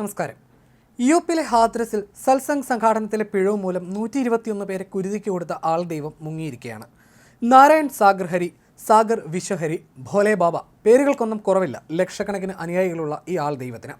നമസ്കാരം. യു പിയിലെ ഹാദ്രസിൽ സത്സംഗ് സംഘാടനത്തിലെ പിഴവ് മൂലം നൂറ്റി ഇരുപത്തിയൊന്ന് പേരെ കുരുതിക്ക് കൊടുത്ത ആൾ ദൈവം മുങ്ങിയിരിക്കുകയാണ്. നാരായൺ സാഗർ ഹരി സാഗർ വിശ്വഹരി ഭോലെ ബാബ പേരുകൾക്കൊന്നും കുറവില്ല. ലക്ഷക്കണക്കിന് അനുയായികളുള്ള ഈ ആൾ ദൈവത്തിന്.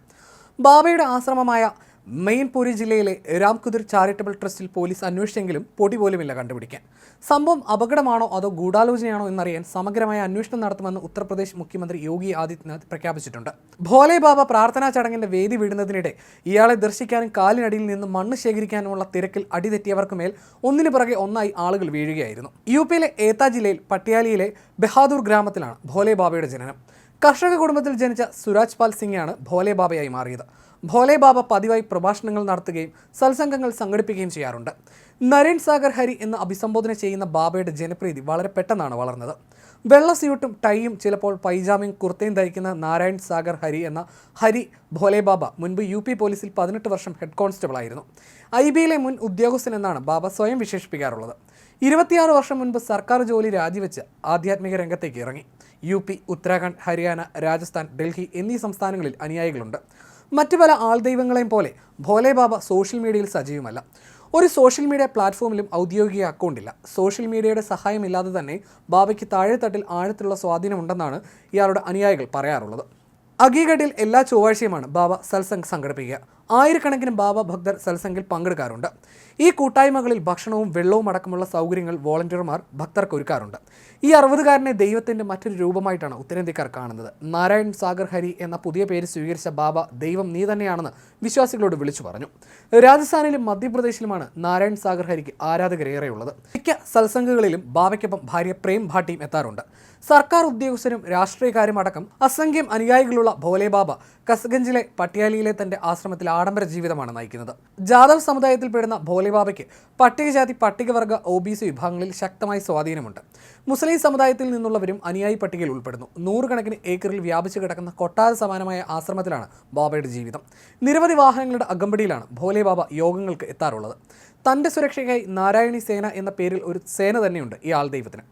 ബാബയുടെ ആശ്രമമായ മെയിൻപൂരി ജില്ലയിലെ രാംകുതിർ ചാരിറ്റബിൾ ട്രസ്റ്റിൽ പോലീസ് അന്വേഷിച്ചെങ്കിലും പൊടി പോലുമില്ല കണ്ടുപിടിക്കാൻ. സംഭവം അപകടമാണോ അതോ ഗൂഢാലോചനയാണോ എന്നറിയാൻ സമഗ്രമായ അന്വേഷണം നടത്തുമെന്ന് ഉത്തർപ്രദേശ് മുഖ്യമന്ത്രി യോഗി ആദിത്യനാഥ് പ്രഖ്യാപിച്ചിട്ടുണ്ട്. ഭോലെ ബാബ പ്രാർത്ഥനാ ചടങ്ങിന്റെ വേദി വിടുന്നതിനിടെ ഇയാളെ ദർശിക്കാനും കാലിനടിയിൽ നിന്ന് മണ്ണ് ശേഖരിക്കാനുമുള്ള തിരക്കിൽ അടിതെറ്റിയവർക്ക് മേൽ ഒന്നിനു പുറകെ ഒന്നായി ആളുകൾ വീഴുകയായിരുന്നു. യു പിയിലെ ഏത്ത ജില്ലയിൽ പട്ടിയാലിയിലെ ബഹാദൂർ ഗ്രാമത്തിലാണ് ഭോലെ ബാബയുടെ ജനനം. കർഷക കുടുംബത്തിൽ ജനിച്ച സുരാജ് പാൽ സിംഗാണ് ഭോലെ ബാബയായി മാറിയത്. ഭോലെ ബാബ പതിവായി പ്രഭാഷണങ്ങൾ നടത്തുകയും സത്സംഗങ്ങൾ സംഘടിപ്പിക്കുകയും ചെയ്യാറുണ്ട്. നരേൻ സാഗർ ഹരി എന്ന് അഭിസംബോധന ചെയ്യുന്ന ബാബയുടെ ജനപ്രീതി വളരെ പെട്ടെന്നാണ് വളർന്നത്. വെള്ള സ്യൂട്ടും ടൈയും ചിലപ്പോൾ പൈജാമയും കുർത്തയും ധരിക്കുന്ന നാരായൺ സാഗർ ഹരി എന്ന ഹരി ഭോലേ ബാബ മുൻപ് യു പി പോലീസിൽ പതിനെട്ട് വർഷം ഹെഡ് കോൺസ്റ്റബിൾ ആയിരുന്നു. ഐ ബിയിലെ മുൻ ഉദ്യോഗസ്ഥൻ എന്നാണ് ബാബ സ്വയം വിശേഷിപ്പിക്കാറുള്ളത്. ഇരുപത്തിയാറ് വർഷം മുൻപ് സർക്കാർ ജോലി രാജിവെച്ച് ആധ്യാത്മിക രംഗത്തേക്ക് ഇറങ്ങി. യു പി ഉത്തരാഖണ്ഡ് ഹരിയാന രാജസ്ഥാൻ ഡൽഹി എന്നീ സംസ്ഥാനങ്ങളിൽ അനുയായികളുണ്ട്. മറ്റു പല ആൾദൈവങ്ങളെയും പോലെ ഭോലെ ബാബ സോഷ്യൽ മീഡിയയിൽ സജീവമല്ല. ഒരു സോഷ്യൽ മീഡിയ പ്ലാറ്റ്ഫോമിലും ഔദ്യോഗിക അക്കൗണ്ടില്ല. സോഷ്യൽ മീഡിയയുടെ സഹായമില്ലാതെ തന്നെ ബാബയ്ക്ക് താഴെത്തട്ടിൽ ആഴത്തിലുള്ള സ്വാധീനമുണ്ടെന്നാണ് ഇയാളുടെ അനുയായികൾ പറയാറുള്ളത്. അഗീഗഡിൽ എല്ലാ ചൊവ്വാഴ്ചയുമാണ് ബാബ സത്സംഗ് സംഘടിപ്പിക്കുക. ആയിരക്കണക്കിന് ബാബ ഭക്തർ സത്സംഗിൽ പങ്കെടുക്കാറുണ്ട്. ഈ കൂട്ടായ്മകളിൽ ഭക്ഷണവും വെള്ളവും അടക്കമുള്ള സൗകര്യങ്ങൾ വോളണ്ടിയർമാർ ഭക്തർക്ക് ഒരുക്കാറുണ്ട്. ഈ അറുപതുകാരനെ ദൈവത്തിന്റെ മറ്റൊരു രൂപമായിട്ടാണ് ഉത്തരേന്ത്യക്കാർ കാണുന്നത്. നാരായൺ സാഗർ ഹരി എന്ന പുതിയ പേര് സ്വീകരിച്ച ബാബ ദൈവം നീ തന്നെയാണെന്ന് വിശ്വാസികളോട് വിളിച്ചു പറഞ്ഞു. രാജസ്ഥാനിലും മധ്യപ്രദേശിലുമാണ് നാരായൺ സാഗർ ഹരിക്ക് ആരാധകരേറെയുള്ളത്. മിക്ക സത്സംഗങ്ങളിലും ബാബയ്ക്കൊപ്പം ഭാര്യ പ്രേം ഭാട്ടിയും എത്താറുണ്ട്. സർക്കാർ ഉദ്യോഗസ്ഥരും രാഷ്ട്രീയക്കാരും അടക്കം അസംഖ്യം അനുയായികളുള്ള ഭോലെ ബാബ കസ്ഗഞ്ചിലെ പട്യാലിയിലെ തന്റെ ആശ്രമത്തിൽ ആഡംബര ജീവിതമാണ് നയിക്കുന്നത്. ജാദവ് സമുദായത്തിൽപ്പെടുന്ന ഭോലെ ബാബയ്ക്ക് പട്ടികജാതി പട്ടികവർഗ ഒ ബി സി വിഭാഗങ്ങളിൽ ശക്തമായ സ്വാധീനമുണ്ട്. മുസ്ലിം സമുദായത്തിൽ നിന്നുള്ളവരും അനുയായി പട്ടികയിൽ ഉൾപ്പെടുന്നു. നൂറുകണക്കിന് ഏക്കറിൽ വ്യാപിച്ചു കിടക്കുന്ന കൊട്ടാര സമാനമായ ആശ്രമത്തിലാണ് ബാബയുടെ ജീവിതം. നിരവധി വാഹനങ്ങളുടെ അകമ്പടിയിലാണ് ഭോലെ ബാബ യോഗങ്ങൾക്ക് എത്താറുള്ളത്. തന്റെ സുരക്ഷയ്ക്കായി നാരായണി സേന എന്ന പേരിൽ ഒരു സേന തന്നെയുണ്ട് ഈ ആൾ ദൈവത്തിന്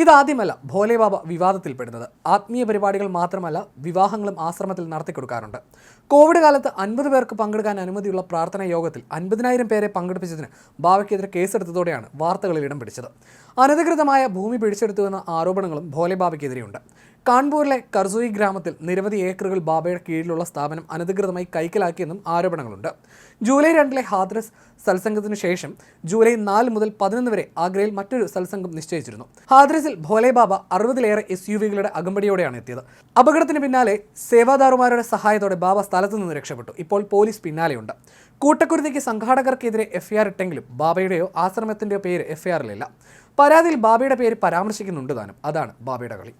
ഇതാദ്യമല്ല ഭോലെ ബാബ വിവാദത്തിൽപ്പെടുന്നത്. ആത്മീയ പരിപാടികൾ മാത്രമല്ല വിവാഹങ്ങളും ആശ്രമത്തിൽ നടത്തിക്കൊടുക്കാറുണ്ട്. കോവിഡ് കാലത്ത് അൻപത് പേർക്ക് പങ്കെടുക്കാൻ അനുമതിയുള്ള പ്രാർത്ഥനാ യോഗത്തിൽ അൻപതിനായിരം പേരെ പങ്കെടുപ്പിച്ചതിന് ബാബയ്ക്കെതിരെ കേസെടുത്തതോടെയാണ് വാർത്തകളിൽ ഇടം പിടിച്ചത്. അനധികൃതമായ ഭൂമി പിടിച്ചെടുത്തുവെന്ന ആരോപണങ്ങളും ഭോലെ ബാബയ്ക്കെതിരെയുണ്ട് കാൺപൂരിലെ കർസൂയി ഗ്രാമത്തിൽ നിരവധി ഏക്കറുകൾ ബാബയുടെ കീഴിലുള്ള സ്ഥാപനം അനധികൃതമായി കൈക്കലാക്കിയെന്നും ആരോപണങ്ങളുണ്ട്. ജൂലൈ രണ്ടിലെ ഹാദ്രസ് സത്സംഗത്തിനു ശേഷം ജൂലൈ നാല് മുതൽ പതിനൊന്ന് വരെ ആഗ്രയിൽ മറ്റൊരു സത്സംഗം നിശ്ചയിച്ചിരുന്നു. ഹാദ്രസിൽ ഭോലെ ബാബ അറുപതിലേറെ എസ് യു വികളുടെ അകമ്പടിയോടെയാണ് എത്തിയത്. അപകടത്തിന് പിന്നാലെ സേവാദാറുമാരുടെ സഹായത്തോടെ ബാബ സ്ഥലത്തു നിന്ന് രക്ഷപ്പെട്ടു. ഇപ്പോൾ പോലീസ് പിന്നാലെയുണ്ട്. കൂട്ടക്കുരുതിക്ക് സംഘാടകർക്കെതിരെ എഫ്ഐആർ ഇട്ടെങ്കിലും ബാബയുടെയോ ആശ്രമത്തിന്റെയോ പേര് എഫ്ഐആറിലില്ല പരാതിയിൽ ബാബയുടെ പേര് പരാമർശിക്കുന്നുണ്ട് താനും. അതാണ് ബാബയുടെ കളി.